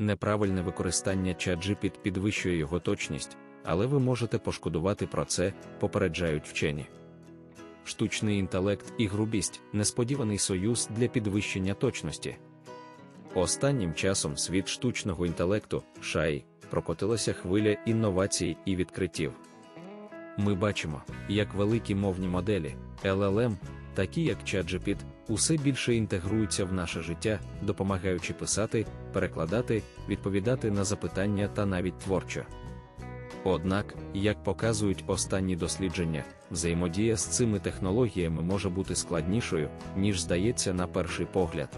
Неправильне використання ChatGPT підвищує його точність, але ви можете пошкодувати про це, попереджають вчені. Штучний інтелект і грубість несподіваний союз для підвищення точності. Останнім часом світ штучного інтелекту шай прокотилася хвиля інновацій і відкриттів. Ми бачимо, як великі мовні моделі, LLM, такі як ChatGPT, усе більше інтегруються в наше життя, допомагаючи писати, перекладати, відповідати на запитання та навіть творчо. Однак, як показують останні дослідження, взаємодія з цими технологіями може бути складнішою, ніж здається на перший погляд.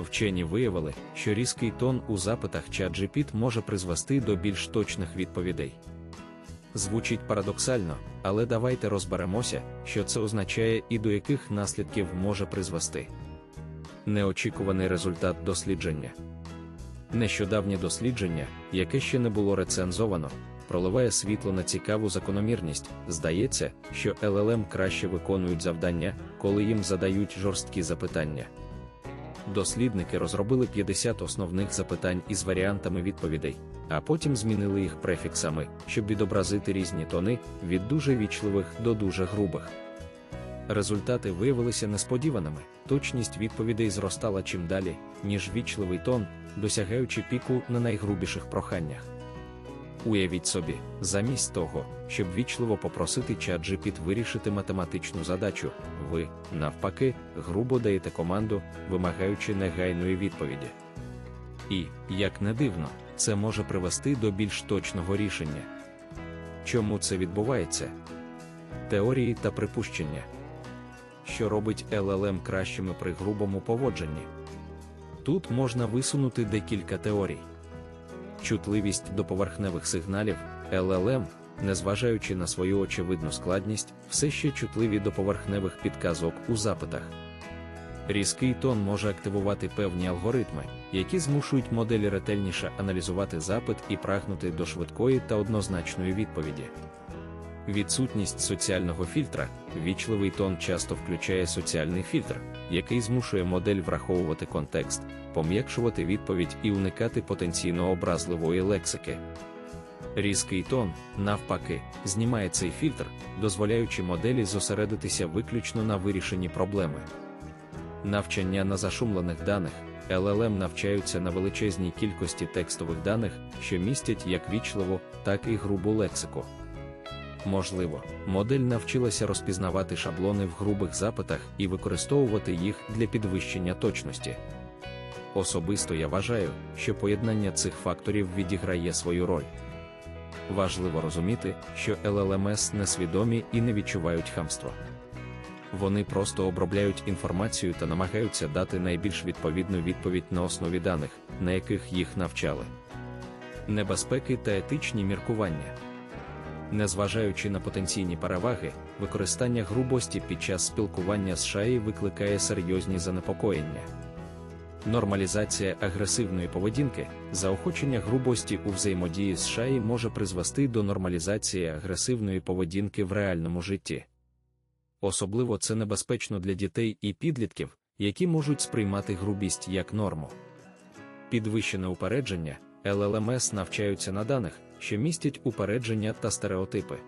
Вчені виявили, що різкий тон у запитах ChatGPT може призвести до більш точних відповідей. Звучить парадоксально, але давайте розберемося, що це означає і до яких наслідків може призвести. Неочікуваний результат дослідження. Нещодавнє дослідження, яке ще не було рецензовано, проливає світло на цікаву закономірність. Здається, що LLM краще виконують завдання, коли їм задають жорсткі запитання. Дослідники розробили 50 основних запитань із варіантами відповідей, а потім змінили їх префіксами, щоб відобразити різні тони від дуже вічливих до дуже грубих. Результати виявилися несподіваними, точність відповідей зростала чим далі, ніж вічливий тон, досягаючи піку на найгрубіших проханнях. Уявіть собі, замість того, щоб вічливо попросити ChatGPT вирішити математичну задачу, ви, навпаки, грубо даєте команду, вимагаючи негайної відповіді. І, як не дивно, це може привести до більш точного рішення. Чому це відбувається? Теорії та припущення. Що робить LLM кращими при грубому поводженні? Тут можна висунути декілька теорій чутливість до поверхневих сигналів, LLM, незважаючи на свою очевидну складність, все ще чутливі до поверхневих підказок у запитах. Різкий тон може активувати певні алгоритми, які змушують моделі ретельніше аналізувати запит і прагнути до швидкої та однозначної відповіді. Відсутність соціального фільтра, вічливий тон часто включає соціальний фільтр, який змушує модель враховувати контекст, пом'якшувати відповідь і уникати потенційно образливої лексики. Різкий тон, навпаки, знімає цей фільтр, дозволяючи моделі зосередитися виключно на вирішенні проблеми. Навчання на зашумлених даних. LLM навчаються на величезній кількості текстових даних, що містять як вічливу, так і грубу лексику. Можливо, модель навчилася розпізнавати шаблони в грубих запитах і використовувати їх для підвищення точності. Особисто я вважаю, що поєднання цих факторів відіграє свою роль. Важливо розуміти, що LLMS несвідомі і не відчувають хамства. Вони просто обробляють інформацію та намагаються дати найбільш відповідну відповідь на основі даних, на яких їх навчали. Небезпеки та етичні міркування. Незважаючи на потенційні переваги, використання грубості під час спілкування з шаї викликає серйозні занепокоєння. Нормалізація агресивної поведінки, заохочення грубості у взаємодії з шаї може призвести до нормалізації агресивної поведінки в реальному житті. Особливо це небезпечно для дітей і підлітків, які можуть сприймати грубість як норму. Підвищене упередження, LLMS навчаються на даних, що містять упередження та стереотипи.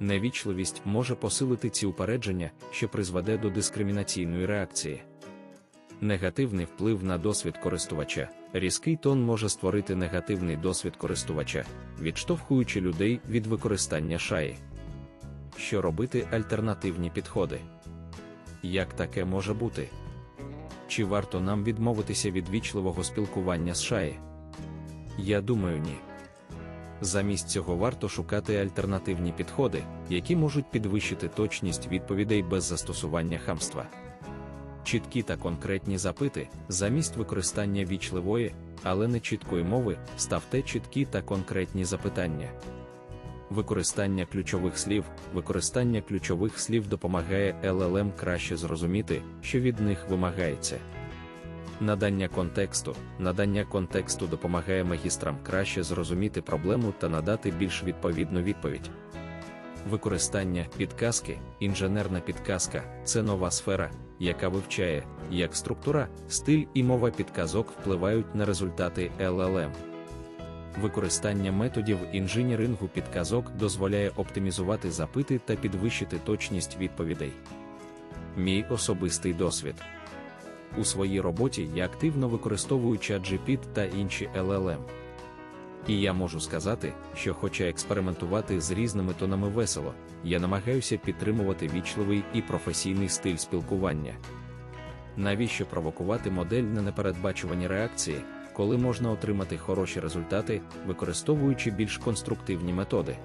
Невічливість може посилити ці упередження, що призведе до дискримінаційної реакції. Негативний вплив на досвід користувача. Різкий тон може створити негативний досвід користувача, відштовхуючи людей від використання шаї. Що робити альтернативні підходи? Як таке може бути? Чи варто нам відмовитися від вічливого спілкування з шаї? Я думаю, ні. Замість цього варто шукати альтернативні підходи, які можуть підвищити точність відповідей без застосування хамства. Чіткі та конкретні запити, замість використання вічливої, але не чіткої мови, ставте чіткі та конкретні запитання. Використання ключових слів, використання ключових слів допомагає LLM краще зрозуміти, що від них вимагається. Надання контексту. Надання контексту допомагає магістрам краще зрозуміти проблему та надати більш відповідну відповідь. Використання підказки, інженерна підказка це нова сфера, яка вивчає, як структура, стиль і мова підказок впливають на результати LLM. Використання методів інженірингу підказок дозволяє оптимізувати запити та підвищити точність відповідей. Мій особистий досвід. У своїй роботі я активно використовую ChatGPT та інші LLM. І я можу сказати, що, хоча експериментувати з різними тонами весело, я намагаюся підтримувати вічливий і професійний стиль спілкування. Навіщо провокувати модель на непередбачувані реакції, коли можна отримати хороші результати, використовуючи більш конструктивні методи?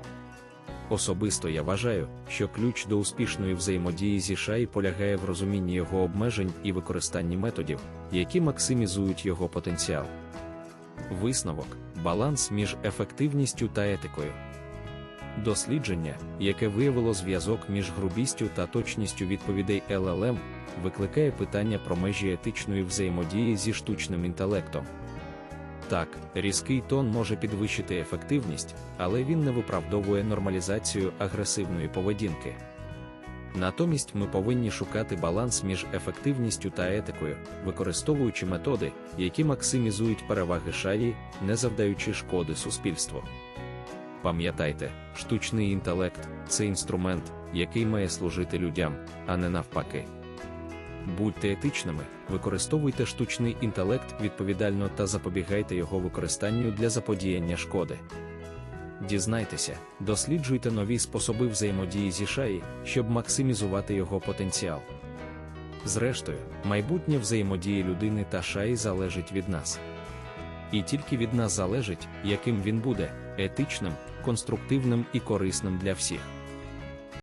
Особисто я вважаю, що ключ до успішної взаємодії зі шай полягає в розумінні його обмежень і використанні методів, які максимізують його потенціал. Висновок баланс між ефективністю та етикою. Дослідження, яке виявило зв'язок між грубістю та точністю відповідей LLM, викликає питання про межі етичної взаємодії зі штучним інтелектом. Так, різкий тон може підвищити ефективність, але він не виправдовує нормалізацію агресивної поведінки. Натомість ми повинні шукати баланс між ефективністю та етикою, використовуючи методи, які максимізують переваги шаї, не завдаючи шкоди суспільству. Пам'ятайте, штучний інтелект це інструмент, який має служити людям, а не навпаки. Будьте етичними, використовуйте штучний інтелект відповідально та запобігайте його використанню для заподіяння шкоди. Дізнайтеся, досліджуйте нові способи взаємодії зі шаї, щоб максимізувати його потенціал. Зрештою, майбутнє взаємодії людини та шаї залежить від нас. І тільки від нас залежить, яким він буде етичним, конструктивним і корисним для всіх.